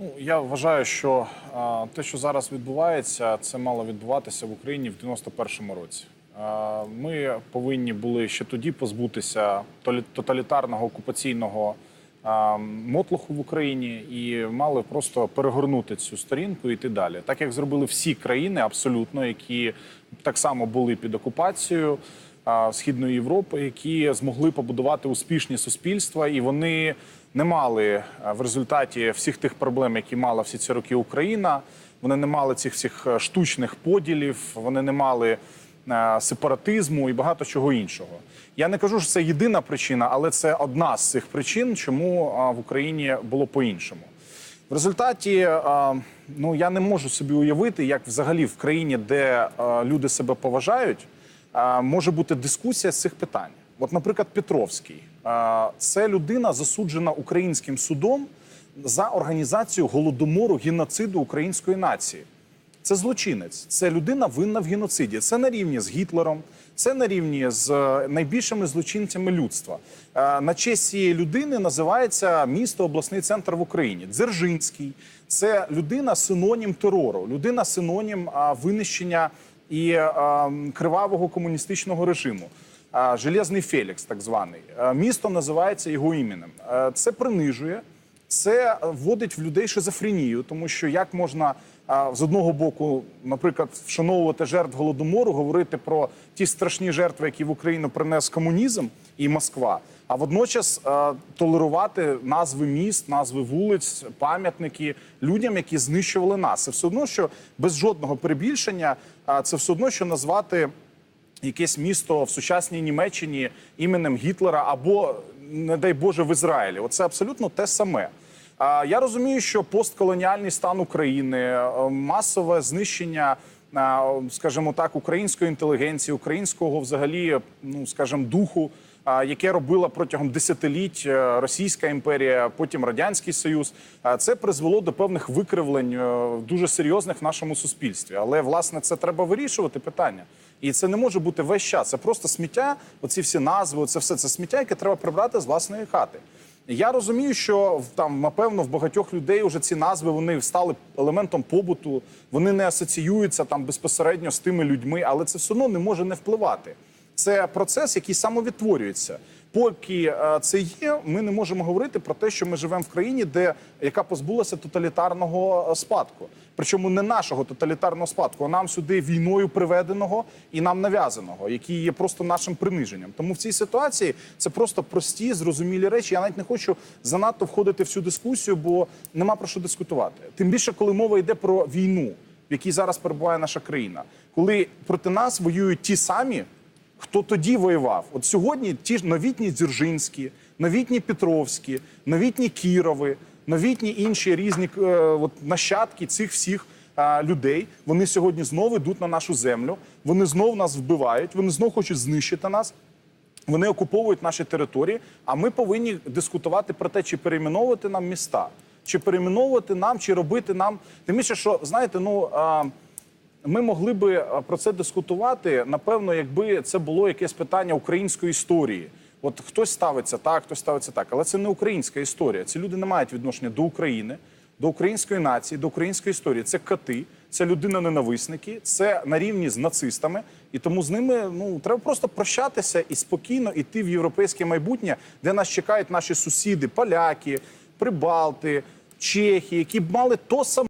Ну, я вважаю, що те, що зараз відбувається, це мало відбуватися в Україні в 91-му році. Ми повинні були ще тоді позбутися тоталітарного окупаційного мотлуху в Україні і мали просто перегорнути цю сторінку і йти далі. Так як зробили всі країни, абсолютно, які так само були під окупацією Східної Європи, які змогли побудувати успішні суспільства, і вони не мали в результаті всіх тих проблем, які мала всі ці роки Україна. Вони не мали цих всіх е, штучних поділів, вони не мали е, сепаратизму і багато чого іншого. Я не кажу, що це єдина причина, але це одна з цих причин, чому в Україні було по-іншому. В результаті ну я не можу собі уявити, як взагалі в країні, де люди себе поважають, може бути дискусія з цих питань. От, наприклад, Петровський це людина засуджена українським судом за організацію голодомору геноциду української нації. Це злочинець, це людина винна в геноциді. Це на рівні з Гітлером, це на рівні з е, найбільшими злочинцями людства. Е, На честь цієї людини називається місто обласний центр в Україні. Дзержинський це людина синонім терору, людина синонім винищення і е, кривавого комуністичного режиму. А, Железний Фелікс, так званий. Е, Місто називається його іменем. Е, Це принижує. Це вводить в людей шизофренію, тому що як можна з одного боку, наприклад, вшановувати жертв голодомору, говорити про ті страшні жертви, які в Україну принес комунізм і Москва, а водночас толерувати назви міст, назви вулиць, пам'ятники людям, які знищували нас. Це все одно, що без жодного перебільшення, це все одно, що назвати якесь місто в сучасній Німеччині іменем Гітлера або, не дай Боже, в Ізраїлі. Оце абсолютно те саме. А, Я розумію, що постколоніальний стан України, е, масове знищення, е, скажімо так, української інтелігенції, українського взагалі, ну скажімо, духу, яке робила протягом десятиліть е, Російська імперія, потім Радянський Союз, це призвело до певних викривлень е, дуже серйозних в нашому суспільстві. Але власне це треба вирішувати питання. І це не може бути весь час. Це просто сміття. Оці всі назви, це все це сміття, яке треба прибрати з власної хати. Я розумію, що там, напевно, в багатьох людей вже ці назви вони стали елементом побуту, вони не асоціюються там безпосередньо з тими людьми, але це все одно не може не впливати. Це процес, який самовідтворюється. Поки е, це є, ми не можемо говорити про те, що ми живемо в країні, де яка позбулася тоталітарного е, спадку. Причому не нашого тоталітарного спадку, а нам сюди війною приведеного і нам нав'язаного, який є просто нашим приниженням. Тому в цій ситуації це просто прості, зрозумілі речі. Я навіть не хочу занадто входити в цю дискусію, бо нема про що дискутувати. Тим більше, коли мова йде про війну, в якій зараз перебуває наша країна, коли проти нас воюють ті самі. Хто тоді воював? От сьогодні ті ж новітні Дзержинські, новітні Петровські, новітні Кірови, новітні інші різні е, от, нащадки цих всіх людей. Вони сьогодні знову йдуть на нашу землю. Вони знов нас вбивають, вони знов хочуть знищити нас. Вони окуповують наші території, а ми повинні дискутувати про те, чи перейменовувати нам міста, чи перейменовувати нам, чи робити нам. Тим більше, що знаєте, ну. Ми могли би е, про це дискутувати, напевно, якби це було якесь питання української історії. От хтось ставиться так, хтось ставиться так, але це не українська історія. Ці люди не мають відношення до України, до української нації, до української історії. Це коти, це людина-ненависники, це на рівні з нацистами, і тому з ними ну треба просто прощатися і спокійно йти в європейське майбутнє, де нас чекають наші сусіди, поляки, прибалти, чехи, які б мали то саме.